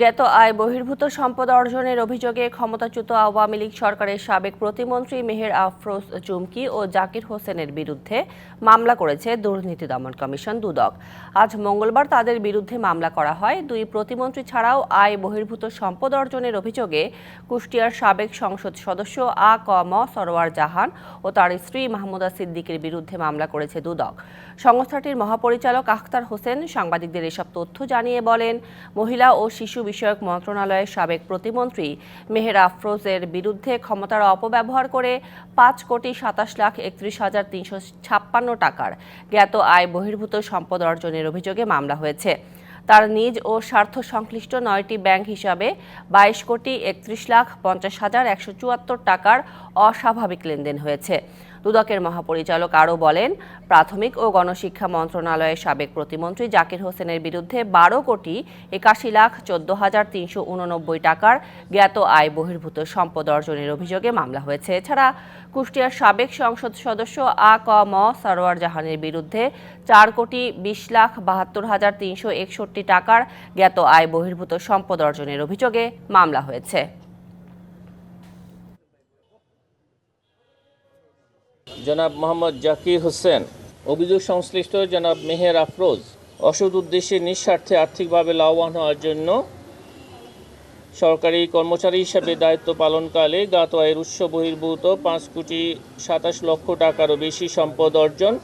জ্ঞাত আয় বহির্ভূত সম্পদ অর্জনের অভিযোগে ক্ষমতাচ্যুত আওয়ামী লীগ সরকারের সাবেক প্রতিমন্ত্রী মেহের আফরোজ চুমকি ও জাকির হোসেনের বিরুদ্ধে মামলা করেছে দুর্নীতি দমন কমিশন দুদক। আজ মঙ্গলবার তাদের বিরুদ্ধে মামলা করা হয়। দুই প্রতিমন্ত্রী ছাড়াও আয় বহির্ভূত সম্পদ অর্জনের অভিযোগে কুষ্টিয়ার সাবেক সংসদ সদস্য আ ক ম সরোয়ার জাহান ও তার স্ত্রী মাহমুদা সিদ্দিকের বিরুদ্ধে মামলা করেছে দুদক। সংস্থাটির মহাপরিচালক আখতার হোসেন সাংবাদিকদের এসব তথ্য জানিয়ে বলেন, মহিলা ও শিশু বিষয়ক মন্ত্রণালয়ের সাবেক প্রতিমন্ত্রী মেহের আফরোজের বিরুদ্ধে ক্ষমতার অপব্যবহার করে পাঁচ কোটি সাতাশ লাখ একত্রিশ হাজার তিনশো ছাপ্পান্ন টাকার জ্ঞাত আয় বহির্ভূত সম্পদ অর্জনের অভিযোগে মামলা হয়েছে। তার নিজ ও স্বার্থ সংশ্লিষ্ট নয়টি ব্যাংক হিসাবে বাইশ কোটি একত্রিশ লাখ পঞ্চাশ হাজার একশো চুয়াত্তর টাকার অস্বাভাবিক লেনদেন হয়েছে। দুদকের মহাপরিচালক আরও বলেন, প্রাথমিক ও গণশিক্ষা মন্ত্রণালয়ের সাবেক প্রতিমন্ত্রী জাকির হোসেনের বিরুদ্ধে বারো কোটি একাশি লাখ চোদ্দ হাজার তিনশো উননব্বই টাকার জ্ঞাত আয় বহির্ভূত সম্পদ অর্জনের অভিযোগে মামলা হয়েছে। এছাড়া কুষ্টিয়ার সাবেক সংসদ সদস্য আ ক ম সরোয়ার জাহানের বিরুদ্ধে চার কোটি বিশ লাখ বাহাত্তর হাজার তিনশো একষট্টি টাকার জ্ঞাত আয় বহির্ভূত সম্পদ অর্জনের অভিযোগে মামলা হয়েছে। জনাব মোহাম্মদ জাকির হোসেন। অভিযোগ সংশ্লিষ্ট জনাব মেহের আফরোজ। অসৎ উদ্দেশ্যে নিঃস্বার্থে আর্থিকভাবে লাভবান হওয়ার জন্য সরকারি কর্মচারী হিসাবে দায়িত্ব পালনকালে গাতোয়ের উৎস বহির্ভূত পাঁচ কোটি সাতাশ লক্ষ টাকারও বেশি সম্পদ অর্জন